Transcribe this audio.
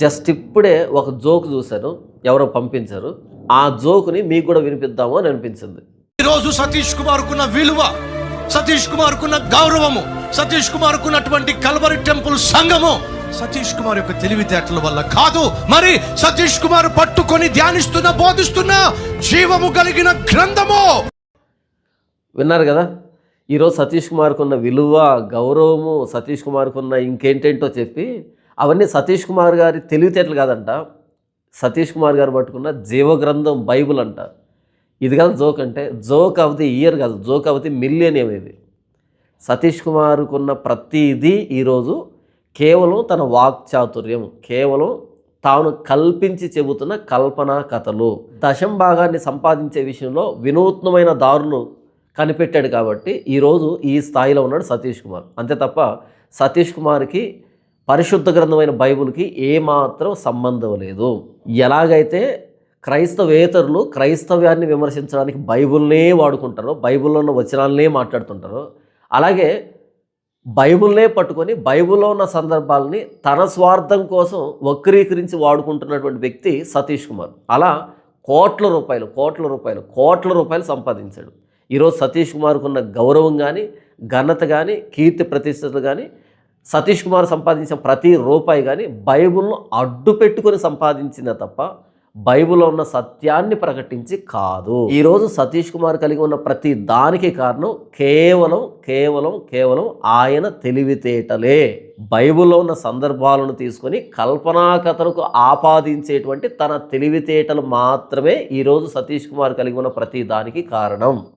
Just ఇప్పుడే ఒక joke చూశాను ఎవరో పంపించారు. ఆ జోకుని మీకు కూడా వినిపిద్దాము అని అనిపించింది. ఈరోజు సతీష్ కుమార్ కున్న విలువ సతీష్ కుమార్ కున్న గౌరవము సతీష్ కుమార్ కున్నటువంటి కల్వరి టెంపుల్ సంఘము సతీష్ కుమార్ యొక్క తెలివితేటల వల్ల కాదు. మరి సతీష్ కుమార్ పట్టుకొని ధ్యానిస్తున్న బోధిస్తున్న జీవము కలిగిన గ్రంథము. విన్నారు కదా? ఈరోజు సతీష్ కుమార్కు ఉన్న విలువ గౌరవము సతీష్ కుమార్కు ఉన్న ఇంకేంటేంటో చెప్పి అవన్నీ సతీష్ కుమార్ గారి తెలివితేటలు కాదంట. సతీష్ కుమార్ గారు పట్టుకున్న జీవగ్రంథం బైబుల్ అంట. ఇది కాదు జోక్ అంటే జోక్ ఆఫ్ ది ఇయర్ కాదు జోక్ ఆఫ్ ది మిలియనియం ఇది. సతీష్ కుమార్కున్న ప్రతిదీ ఈరోజు కేవలం తన వాక్చాతుర్యం కేవలం తాను కల్పించి చెబుతున్న కల్పనా కథలు. దశం భాగాన్ని సంపాదించే విషయంలో వినూత్నమైన దారులు కనిపెట్టాడు కాబట్టి ఈరోజు ఈ స్థాయిలో ఉన్నాడు సతీష్ కుమార్. అంతే తప్ప సతీష్ కుమార్కి పరిశుద్ధ గ్రంథమైన బైబిల్కి ఏమాత్రం సంబంధం లేదు. ఎలాగైతే క్రైస్తవేతరులు క్రైస్తవ్యాన్ని విమర్శించడానికి బైబిల్నే వాడుకుంటారో బైబిల్లో ఉన్న వచనాలనే మాట్లాడుతుంటారో అలాగే బైబుల్నే పట్టుకొని బైబిల్లో ఉన్న సందర్భాలని తన స్వార్థం కోసం వక్రీకరించి వాడుకుంటున్నటువంటి వ్యక్తి సతీష్ కుమార్. అలా కోట్ల రూపాయలు కోట్ల రూపాయలు కోట్ల రూపాయలు సంపాదించాడు. ఈరోజు సతీష్ కుమార్కు ఉన్న గౌరవం కానీ ఘనత కానీ కీర్తి ప్రతిష్టలు కానీ సతీష్ కుమార్ సంపాదించిన ప్రతి రూపాయి కానీ బైబుల్ను అడ్డు పెట్టుకొని సంపాదించిందే తప్ప బైబుల్లో ఉన్న సత్యాన్ని ప్రకటించి కాదు. ఈరోజు సతీష్ కుమార్ కలిగి ఉన్న ప్రతి దానికి కారణం కేవలం కేవలం కేవలం ఆయన తెలివితేటలే. బైబుల్లో ఉన్న సందర్భాలను తీసుకొని కల్పనా కథలకు ఆపాదించేటువంటి తన తెలివితేటలు మాత్రమే ఈరోజు సతీష్ కుమార్ కలిగి ఉన్న ప్రతి దానికి కారణం.